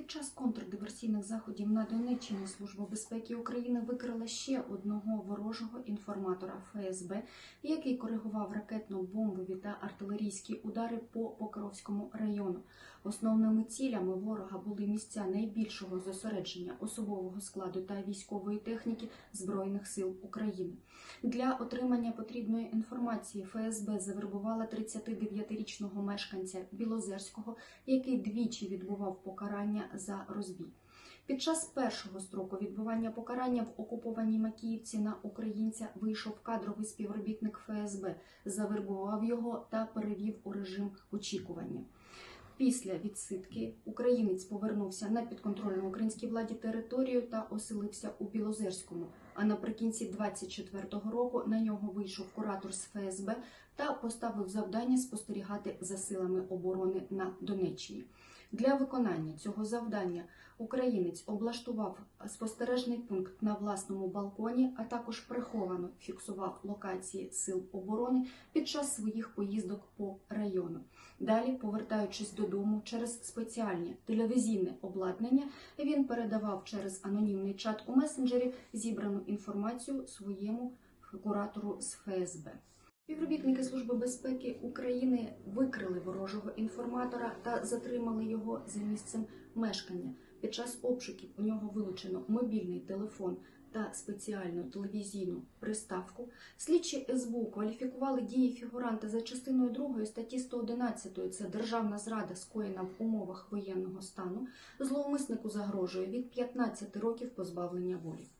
Під час контрдиверсійних заходів на Донеччині Служба безпеки України викрила ще одного ворожого інформатора ФСБ, який коригував ракетно-бомбові та артилерійські удари по Покровському району. Основними цілями ворога були місця найбільшого зосередження особового складу та військової техніки Збройних сил України. Для отримання потрібної інформації ФСБ завербувала 39-річного мешканця Білозерського, який двічі відбував покарання за розбій. Під час першого строку відбування покарання в окупованій Макіївці на українця вийшов кадровий співробітник ФСБ, завербував його та перевів у режим очікування. Після відсидки українець повернувся на підконтрольну українській владі територію та оселився у Білозерському. А наприкінці 24-го року на нього вийшов куратор з ФСБ та поставив завдання спостерігати за силами оборони на Донеччині. Для виконання цього завдання українець облаштував спостережний пункт на власному балконі, а також приховано фіксував локації сил оборони під час своїх поїздок по району. Далі, повертаючись додому через спеціальне телевізійне обладнання, він передавав через анонімний чат у месенджері зібрану інформацію своєму куратору з ФСБ. Співробітники Служби безпеки України викрили ворожого інформатора та затримали його за місцем мешкання. Під час обшуків у нього вилучено мобільний телефон та спеціальну телевізійну приставку. Слідчі СБУ кваліфікували дії фігуранта за частиною 2 статті 111 – це державна зрада, скоєна в умовах воєнного стану. Зловмиснику загрожує від 15 років позбавлення волі.